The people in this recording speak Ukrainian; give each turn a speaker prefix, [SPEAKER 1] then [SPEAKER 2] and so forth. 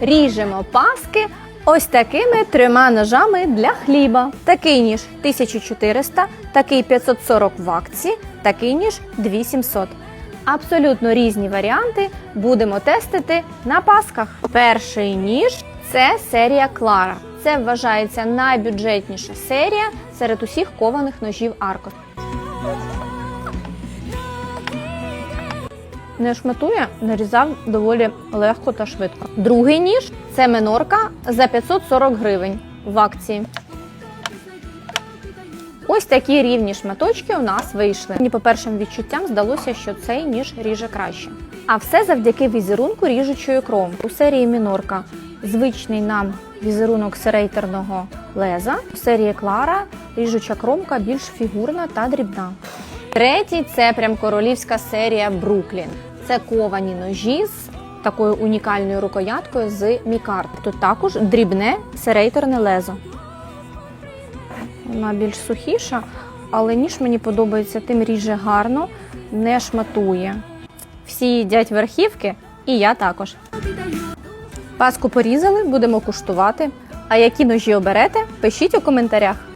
[SPEAKER 1] Ріжемо паски ось такими трьома ножами для хліба. Такий ніж 1400, такий 540 в акції, такий ніж 2700. Абсолютно різні варіанти будемо тестити на пасках. Перший ніж це серія Клара. Це вважається найбюджетніша серія серед усіх кованих ножів Аркос. Не шматує, нарізав доволі легко та швидко. Другий ніж це минорка за 540 гривень в акції. Ось такі рівні шматочки у нас вийшли. Мені по першим відчуттям здалося, що цей ніж ріже краще. А все завдяки візерунку ріжучої кромки. У серії мінорка звичний нам візерунок серейтерного леза. У серії Клара ріжуча кромка більш фігурна та дрібна. Третій це прям королівська серія Бруклін. Це ковані ножі з такою унікальною рукояткою з мікарт. Тут також дрібне серейтерне лезо. Вона більш сухіша, але ніж мені подобається, тим ріже гарно, не шматує. Всі їдять верхівки, і я також. Паску порізали, будемо куштувати. А які ножі оберете, пишіть у коментарях.